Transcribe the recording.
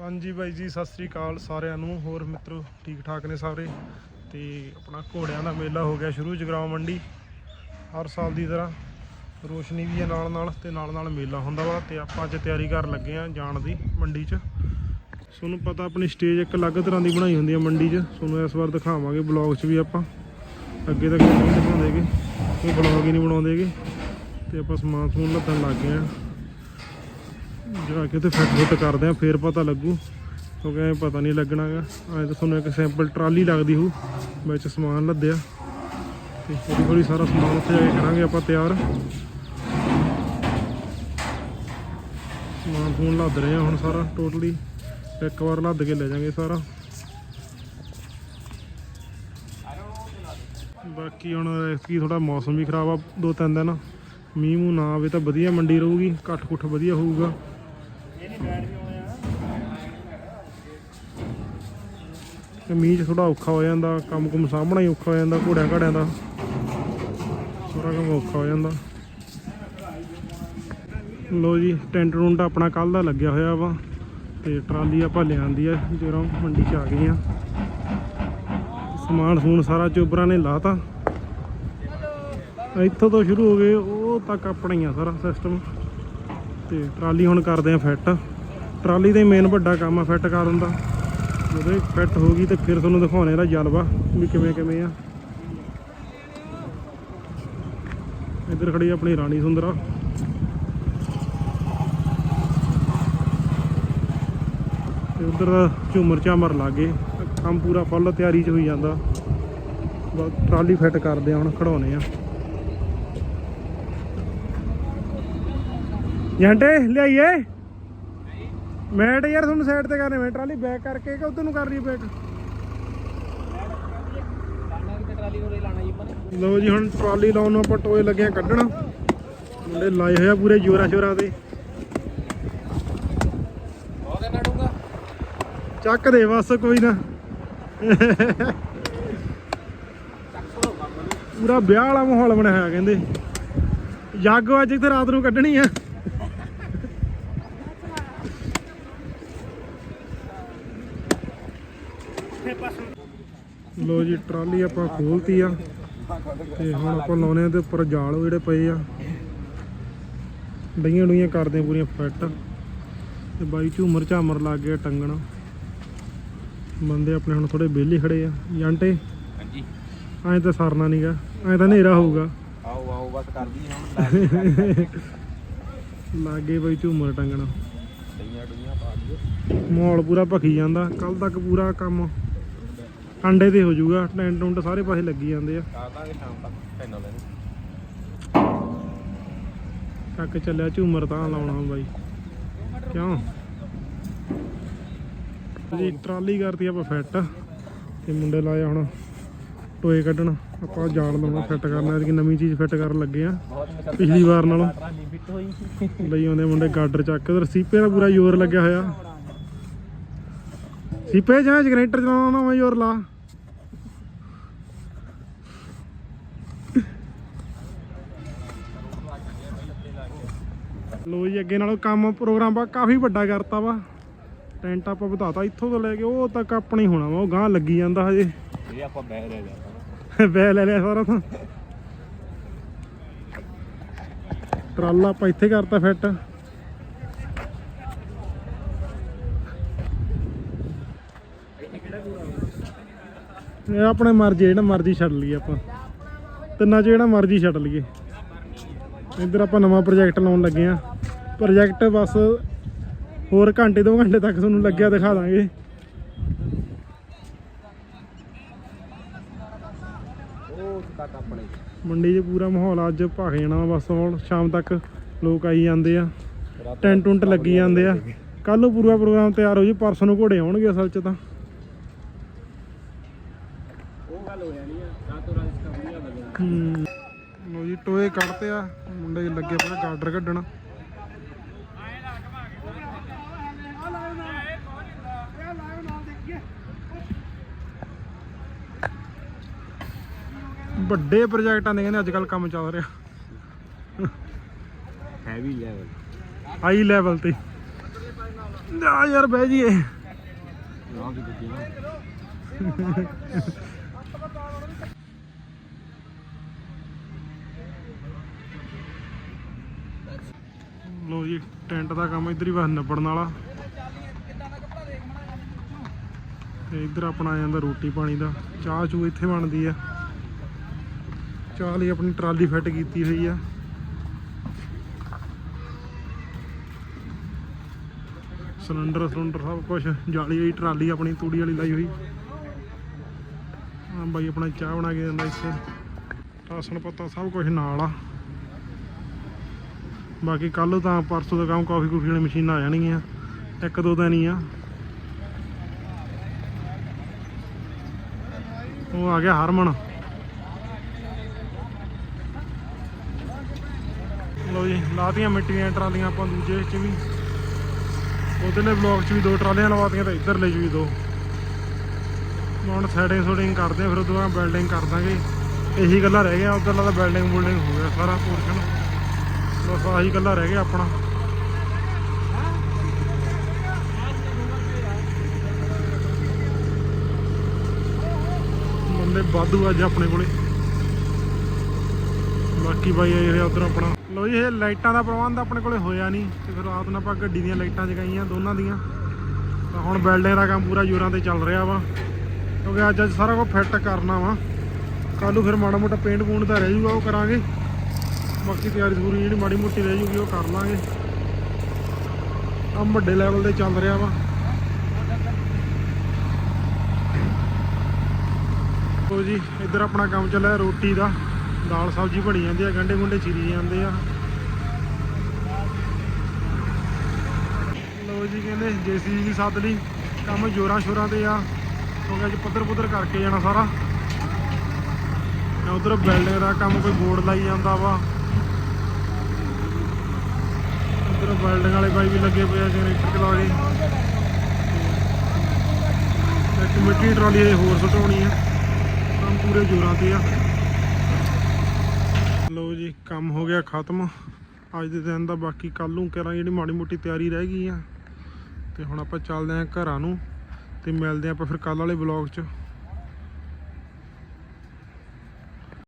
ਹਾਂਜੀ ਬਾਈ ਜੀ, ਸਤਿ ਸ੍ਰੀ ਅਕਾਲ ਸਾਰਿਆਂ ਨੂੰ। ਹੋਰ ਮਿੱਤਰੋ ਠੀਕ ਠਾਕ ਨੇ ਸਾਰੇ? ਤੇ ਆਪਣਾ ਘੋੜਿਆਂ ਦਾ ਮੇਲਾ ਹੋ ਗਿਆ ਸ਼ੁਰੂ, ਜਗਰਾਉਂ ਮੰਡੀ। ਹਰ ਸਾਲ ਦੀ ਤਰ੍ਹਾਂ ਰੋਸ਼ਨੀ ਵੀ ਹੈ ਨਾਲ ਨਾਲ ਤੇ ਨਾਲ ਨਾਲ ਮੇਲਾ ਹੁੰਦਾ ਵਾ ਤੇ ਆਪਾਂ ਅੱਜ ਤਿਆਰੀ ਕਰਨ ਲੱਗੇ ਆ ਜਾਣ ਦੀ ਮੰਡੀ 'ਚ। ਤੁਹਾਨੂੰ ਪਤਾ ਆਪਣੀ ਸਟੇਜ ਇੱਕ ਅਲੱਗ ਤਰ੍ਹਾਂ ਦੀ ਬਣਾਈ ਹੁੰਦੀ ਹੈ ਮੰਡੀ 'ਚ। ਤੁਹਾਨੂੰ ਇਸ ਵਾਰ ਦਿਖਾਵਾਂਗੇ ਬਲੌਗ 'ਚ ਵੀ ਆਪਾਂ। ਅੱਗੇ ਤੱਕ ਕਿਤੇ ਨਹੀਂ ਦਿਖਾਉਂਦੇਗੇ ਕੋਈ ਬਲੌਗ ਹੀ ਨਹੀਂ ਬਣਾਉਂਦੇਗੇ ਤੇ ਆਪਾਂ ਸਮਾਨ ਸਮੂਨ ਲੱਦਣ ਲੱਗ ਗਏ ਆ ਜਾ ਕੇ ਤੇ ਫਿੱਟ ਫੁੱਟ ਕਰਦੇ ਆ, ਫੇਰ ਪਤਾ ਲੱਗੂ। ਕਿਉਂਕਿ ਐ ਪਤਾ ਨਹੀਂ ਲੱਗਣਾਗਾ। ਐ ਤਾਂ ਤੁਹਾਨੂੰ ਇੱਕ ਸੈਂਪਲ ਟਰਾਲੀ ਲੱਗਦੀ ਹੋਊ, ਵਿੱਚ ਸਮਾਨ ਲੱਦਿਆ। ਤੇ ਹੌਲੀ ਹੌਲੀ ਸਾਰਾ ਸਮਾਨ ਉੱਥੇ ਜਾ ਕੇ ਕਰਾਂਗੇ ਆਪਾਂ ਤਿਆਰ। ਸਮਾਨ ਫੋਨ ਲੱਦ ਰਹੇ ਆ ਹੁਣ ਸਾਰਾ ਟੋਟਲੀ ਇੱਕ ਵਾਰ ਲੱਦ ਕੇ ਲੈ ਜਾਾਂਗੇ ਸਾਰਾ। ਬਾਕੀ ਹੁਣ ਕੀ ਥੋੜਾ ਮੌਸਮ ਵੀ ਖਰਾਬ ਆ, ਦੋ ਤਿੰਨ ਦਿਨ। ਮੀਂਹ ਮੂੰਹ ਨਾ ਆਵੇ ਤਾਂ ਵਧੀਆ ਮੰਡੀ ਰਹੂਗੀ ਘੱਟ ਕੁੱਠ ਵਧੀਆ ਹੋਊਗਾ। ਤੇ ਮੀਂਹ 'ਚ ਥੋੜਾ ਔਖਾ ਹੋ ਜਾਂਦਾ ਕੰਮ ਕੁਮ ਸਾਹਮਣਾ ਹੀ ਔਖਾ ਹੋ ਜਾਂਦਾ, ਘੋੜਿਆਂ ਘਾੜਿਆਂ ਦਾ। ਸਾਰਾ ਕੰਮ ਔਖਾ ਹੋ ਜਾਂਦਾ। ਲੋ ਜੀ, ਟੈਂਟ ਟੁੰਟ ਆਪਣਾ ਕੱਲ ਦਾ ਲੱਗਿਆ ਹੋਇਆ ਵਾ, ਤੇ ਟਰਾਲੀ ਆਪਾਂ ਲਿਆਂਦੀ ਆ, ਜਦੋਂ ਮੰਡੀ 'ਚ ਆ ਗਏ ਆ। ਸਮਾਨ ਸਮੂਨ ਸਾਰਾ ਚੋਬਰਾਂ ਨੇ ਲਾਤਾ। ਇੱਥੋਂ ਤੋਂ ਸ਼ੁਰੂ ਹੋ ਗਏ, ਉਹ ਤੱਕ ਆਪਣਾ ਹੀ ਆ ਸਾਰਾ ਸਿਸਟਮ ਤੇ ਟਰਾਲੀ ਹੁਣ ਕਰਦੇ ਆ ਫਿੱਟ। ਟਰਾਲੀ ਦਾ ਮੇਨ ਵੱਡਾ ਕੰਮ ਆ ਫਿੱਟ ਕਰਨ ਦਾ। ਜਦੋਂ ਇਹ ਫਿੱਟ ਹੋ ਗਈ ਤੇ ਫਿਰ ਤੁਹਾਨੂੰ ਦਿਖਾਉਣੇ ਇਹਦਾ ਜਲਵਾ ਵੀ ਕਿਵੇਂ ਕਿਵੇਂ ਆ। ਇੱਧਰ ਖੜੀ ਆਪਣੀ ਰਾਣੀ ਸੁੰਦਰਾ। ਤੇ ਉਧਰ ਝੂਮਰ ਝਾਮਰ ਲਾਗੇ। ਕੰਮ ਪੂਰਾ ਫੁੱਲ ਤਿਆਰੀ 'ਚ ਹੋਈ ਜਾਂਦਾ। ਬਸ ਟਰਾਲੀ ਫਿੱਟ ਕਰਦੇ ਆ, ਹੁਣ ਖੜਾਉਣੇ ਆ। ਜਾਂਟੇ ਲਿਆਈਏ। ਮੈਟ ਯਾਰ ਤੁਹਾਨੂੰ ਸਾਈਡ ਤੇ ਕਰਨੇ ਮੈਂ ਟਰਾਲੀ ਬੈਕ ਕਰਕੇ ਕਿ ਉਧਰ ਨੂੰ ਕਰ ਰਹੀ ਬੈਕ ਲਓ ਜੀ ਹੁਣ ਟਰਾਲੀ ਲਾਉਣ ਨੂੰ ਆਪਾਂ ਟੋਏ ਲੱਗੇ ਆ ਕੱਢਣ। ਮੁੰਡੇ ਲਾਏ ਹੋਇਆ ਪੂਰੇ ਜੋਰਾ ਸ਼ੋਰਾ ਤੇ ਚੱਕ ਦੇ ਬਸ ਕੋਈ ਨਾ। ਪੂਰਾ ਵਿਆਹ ਵਾਲਾ ਮਾਹੌਲ ਬਣਿਆ ਹੋਇਆ ਕਹਿੰਦੇ। ਜਾਗੋ ਅੱਜ ਇੱਥੇ ਰਾਤ ਨੂੰ ਕੱਢਣੀ ਆ। ਲੋ ਜੀ ਟਰਾਲੀ ਆਪਾਂ ਖੋਲਤੀ ਆ। ਤੇ ਹੁਣ ਆਪਾਂ ਲਾਉਣੇ ਆ ਤੇ ਉੱਪਰ ਜਾਲ ਜਿਹੜੇ ਪਏ ਆ। ਡਈਆਂ ਡੂਈਆਂ ਕਰਦੇ ਆ ਪੂਰੀਆਂ ਫਿੱਟ। ਤੇ ਬਾਈ ਝੂਮਰ ਝਾਮਰ ਲੱਗ ਗਿਆ ਟੰਗਣ। ਬੰਦੇ ਆਪਣੇ ਹੁਣ ਥੋੜੇ ਵਿਹਲੇ ਖੜੇ ਆ। ਜਾਂਟੇ? ਹਾਂਜੀ। ਐਂ ਤਾਂ ਸਰਨਾ ਨਹੀਂਗਾ ਐਂ ਤਾਂ ਹਨੇਰਾ ਹੋਊਗਾ। ਆਓ ਆਓ ਬਸ ਕਰਦੀ ਹੁਣ ਲਾਗੇ ਬਾਈ ਝੂਮਰ ਟੰਗਣਾ। ਡਈਆਂ ਡੁਈਆਂ ਪਾ ਦਿਓ। ਮਾਹੌਲ ਪੂਰਾ ਭਖੀ ਜਾਂਦਾ। ਕੱਲ ਤੱਕ ਪੂਰਾ ਕੰਮ ਅੰਡੇ ਤੇ ਹੋ ਜਾਊਗਾ ਟੈਂਟ ਟੁੰਟ ਸਾਰੇ ਪਾਸੇ ਲੱਗੀ ਜਾਂਦੇ ਆ। ਦਾਂਗੇ ਸ਼ਾਮ ਤੱਕ ਚੱਕ ਚੱਲਿਆ ਝੂਮਰ ਤਾਂ ਲਾਉਣਾ ਬਾਈ। ਕਿਉਂ? ਜੀ ਟਰਾਲੀ ਕਰਤੀ ਆਪਾਂ ਫਿੱਟ ਤੇ ਮੁੰਡੇ ਲਾਇਆ ਹੁਣ ਟੋਏ ਕੱਢਣ। ਆਪਾਂ ਜਾਲ ਲਾਉਣਾ ਫਿੱਟ ਕਰਨਾ ਐਤਕੀ ਨਵੀਂ ਚੀਜ਼ ਫਿੱਟ ਕਰਨ ਲੱਗੇ ਆ ਪਿਛਲੀ ਵਾਰ ਨਾਲੋਂ। ਲਈ ਆਉਂਦੇ ਮੁੰਡੇ ਗਾਡਰ ਚੱਕ ਉਧਰ ਸੀਪੇ ਦਾ ਪੂਰਾ ਜ਼ੋਰ ਲੱਗਿਆ ਹੋਇਆ। ਸੀਪੇ ਜਾਂ ਜਨਰੇਟਰ ਚਲਾਉਣਾ ਮੈਂ ਜ਼ੋਰ ਲਾ। ਲੋ ਜੀ ਅੱਗੇ ਨਾਲੋਂ ਕੰਮ ਪ੍ਰੋਗਰਾਮ ਬਾ ਕਾਫੀ ਵੱਡਾ ਕਰਤਾ ਵਾ। ਟੈਂਟ ਆਪਾਂ ਵਧਾਤਾ ਇੱਥੋਂ ਤੋਂ ਲੈ ਕੇ ਉਹ ਤੱਕ ਆਪਣਾ ਹੀ ਹੋਣਾ ਵਾ ਉਹ ਗਾਂ ਲੱਗੀ ਜਾਂਦਾ ਹਜੇ। ਇਹ ਆਪਾਂ ਬਹਿ ਰਹਿ ਗਿਆ ਬੈ ਲੈ ਲਿਆ ਸਾਰਾ ਤਾਂ। ਟਰਾਲਾ ਆਪਾਂ ਇੱਥੇ ਕਰਤਾ ਫਿੱਟ। ਇਹ ਆਪਣੇ ਮਰਜ਼ੀ ਜਿਹੜਾ ਮਰਜ਼ੀ ਛੱਡ ਲਈਏ ਆਪਾਂ। ਤਿੰਨਾਂ ਚ ਜਿਹੜਾ ਮਰਜ਼ੀ ਛੱਡ ਲਈਏ। ਇੱਧਰ ਆਪਾਂ ਨਵਾਂ ਪ੍ਰੋਜੈਕਟ ਲਾਉਣ ਲੱਗੇ ਆ ਪ੍ਰੋਜੈਕਟ ਬਸ ਹੋਰ ਘੰਟੇ, ਦੋ ਘੰਟੇ ਤੱਕ ਤੁਹਾਨੂੰ ਲੱਗਿਆ ਦਿਖਾ ਦਾਂਗੇ। ਮੰਡੀ 'ਚ ਪੂਰਾ ਮਾਹੌਲ ਅੱਜ ਭਖ ਜਾਣਾ ਬਸ ਹੁਣ, ਸ਼ਾਮ ਤੱਕ ਲੋਕ ਆਈ ਜਾਂਦੇ ਆ। ਟੈਂਟ ਟੁੰਟ ਲੱਗੀ ਜਾਂਦੇ ਆ। ਕੱਲ ਨੂੰ ਪੂਰਾ ਪ੍ਰੋਗਰਾਮ ਤਿਆਰ ਹੋ ਜੀ ਪਰਸੋਂ ਨੂੰ ਘੋੜੇ ਆਉਣਗੇ ਅਸਲ 'ਚ ਤਾਂ। ਗੱਲ ਹੋ ਜਾਣੀ ਆ। ਰਾਤੋਂ ਰਾਤ ਇਸ ਕੰਮ ਨਹੀਂ ਲੱਗਣਾ ਹੂੰ। ਲੋ ਜੀ ਟੋਏ ਕੱਢਤੇ ਆ। ਮੁੰਡੇ ਲੱਗੇ ਪਏ ਗਾਡਰ ਕੱਢਣ। ਵੱਡੇ ਪ੍ਰੋਜੈਕਟਾਂ ਦੇ ਕਹਿੰਦੇ ਅੱਜ ਕੱਲ ਕੰਮ ਚੱਲ ਰਿਹਾ। ਹੈਵੀ ਲੈਵਲ ਹਾਈ ਲੈਵਲ ਤੇ। ਆ ਯਾਰ ਬਹਿ ਜੀਏ ਲੋ ਜੀ, ਟੈਂਟ ਦਾ ਕੰਮ ਇੱਧਰ ਹੀ ਬਸ ਨਿਬੜਨ ਵਾਲਾ। ਤੇ ਇੱਧਰ ਆਪਣਾ ਆ ਜਾਂਦਾ ਰੋਟੀ ਪਾਣੀ ਦਾ। ਚਾਹ ਚੂ ਇੱਥੇ ਬਣਦੀ ਆ। ਚਾਹ ਲਈ ਆਪਣੀ ਟਰਾਲੀ ਫਿੱਟ ਕੀਤੀ ਹੋਈ ਆ। ਸਿਲੰਡਰ ਸਿਲੰਡਰ ਸਭ ਕੁਝ ਜਾਲੀ ਹੋਈ ਟਰਾਲੀ ਆਪਣੀ ਤੂੜੀ ਵਾਲੀ ਲਾਈ ਹੋਈ। ਆ ਬਾਈ, ਆਪਣਾ ਚਾਹ ਬਣਾ ਕੇ ਦਿੰਦਾ ਇੱਥੇ। ਰਾਸ਼ਨ ਪੱਤਾ ਸਭ ਕੁਝ ਨਾਲ ਆ। ਬਾਕੀ ਕੱਲ ਤਾਂ ਪਰਸੋਂ ਦਾ ਕੰਮ ਕਾਫੀ ਕੁਫੀ ਵਾਲੀ ਮਸ਼ੀਨਾਂ ਆ ਜਾਣਗੀਆਂ। ਇੱਕ ਦੋ ਦਿਨ ਹੀ ਆ। ਉਹ ਆ ਗਿਆ ਹਰਮਨ। ਲੋ ਜੀ, ਲਾਤੀਆਂ ਮਿੱਟੀਆਂ, ਟਰਾਲੀਆਂ ਆਪਾਂ ਦੂਜੇ ਚ ਵੀ। ਉਧਰਲੇ ਬਲੌਕ ਚ ਵੀ ਦੋ ਟਰਾਲੀਆਂ ਲਵਾਤੀਆਂ ਤੇ ਇੱਧਰਲੇ ਚ ਵੀ ਦੋ। ਹੁਣ ਸੈਟਿੰਗ ਸੂਟਿੰਗ ਕਰਦੇ ਆ, ਫਿਰ ਉਦੋਂ ਬਾਅਦ ਬਿਲਡਿੰਗ ਕਰ ਦਾਂਗੇ। ਇਹੀ ਗੱਲਾਂ ਰਹਿ ਗਿਆ ਉਧਰਲਾ ਤਾਂ ਬਿਲਡਿੰਗ ਬੁਲਡਿੰਗ ਹੋ ਗਿਆ, ਸਾਰਾ ਪੋਰਸ਼ਨ ਬਸ ਆਹੀ ਗੱਲਾਂ ਰਹਿ ਗਿਆ ਆਪਣਾ। ਬੰਦੇ ਵਾਧੂ ਅੱਜ ਆਪਣੇ ਕੋਲੇ। ਬਾਕੀ ਬਾਈ ਇਹ ਉਧਰ ਆਪਣਾ। ਲੋ ਜੀ, ਇਹ ਲਾਈਟਾਂ ਦਾ ਪ੍ਰਬੰਧ ਆਪਣੇ ਕੋਲੇ ਹੋਇਆ ਨਹੀਂ, ਤੇ ਫਿਰ ਰਾਤ ਨੂੰ ਆਪਾਂ ਗੱਡੀ ਦੀਆਂ ਲਾਈਟਾਂ ਜਗਾਈਆਂ ਦੋਨਾਂ ਦੀਆਂ। ਤਾਂ ਹੁਣ ਬਿਲਡਿੰਗ ਦਾ ਕੰਮ ਪੂਰਾ ਜੋਰਾਂ ਤੇ ਚੱਲ ਰਿਹਾ ਵਾ। ਕਿਉਂਕਿ ਅੱਜ ਅੱਜ ਸਾਰਾ ਕੁਝ ਫਿੱਟ ਕਰਨਾ ਵਾ। ਕੱਲ ਨੂੰ ਫਿਰ ਮਾੜਾ ਮੋਟਾ ਪੇਂਟ ਪੂੰਟ ਦਾ ਰਹਿ ਜੂਗਾ ਉਹ ਕਰਾਂਗੇ। ਬਾਕੀ ਤਿਆਰੀ ਪੂਰੀ ਜਿਹੜੀ ਮਾੜੀ ਮੋਟੀ ਰਹਿ ਜੂਗੀ ਉਹ ਕਰ ਲਾਂਗੇ। ਆ ਵੱਡੇ ਲੈਵਲ ਤੇ ਚੱਲ ਰਿਹਾ ਵਾ। ਲੋ ਜੀ, ਇੱਧਰ ਆਪਣਾ ਕੰਮ ਚੱਲਿਆ ਰੋਟੀ ਦਾ। ਦਾਲ ਸਬਜ਼ੀ ਬਣੀ ਜਾਂਦੀ ਆ ਗੰਡੇ ਗੁੰਡੇ ਚੀਰੀ ਜਾਂਦੇ ਆ। ਲੋ ਜੀ ਕਹਿੰਦੇ ਜੇਸੀਬੀ ਦੀ ਸੱਦ ਲਈ। ਕੰਮ ਜੋਰਾਂ ਸ਼ੋਰਾਂ ਤੇ ਆ। ਕਿਉਂਕਿ ਅੱਜ ਪੱਧਰ ਪੁੱਧਰ ਕਰਕੇ ਜਾਣਾ ਸਾਰਾ। ਉਧਰ ਬਿਲਡਿੰਗ ਦਾ ਕੰਮ ਕੋਈ ਬੋਰਡ ਲਾਈ ਜਾਂਦਾ ਵਾ। ਉਧਰ ਬਿਲਡਿੰਗ ਵਾਲੇ ਬਾਈ ਵੀ ਲੱਗੇ ਪਏ ਆ ਜਨਰੇਟਰ ਚਲਾ ਕੇ। ਇੱਕ ਮਿੱਟੀ ਟਰਾਲੀ ਇਹ ਹੋਰ ਸੁਟਾਉਣੀ ਆ। ਕੰਮ ਪੂਰੇ ਜੋਰਾਂ ਤੇ ਆ। ਲਓ ਜੀ, ਕੰਮ ਹੋ ਗਿਆ ਖਤਮ। ਅੱਜ ਦੇ ਦਿਨ ਦਾ ਬਾਕੀ ਕੱਲ ਨੂੰ ਕਰਾਂਗੇ, ਜਿਹੜੀ ਮਾੜੀ ਮੋਟੀ ਤਿਆਰੀ ਰਹਿ ਗਈ ਆ। ਤੇ ਹੁਣ ਆਪਾਂ ਚੱਲਦੇ ਆਂ ਘਰਾਂ ਨੂੰ। ਤੇ ਮਿਲਦੇ ਆਂ ਆਪਾਂ ਫਿਰ ਕੱਲ ਵਾਲੇ ਵਲੌਗ 'ਚ।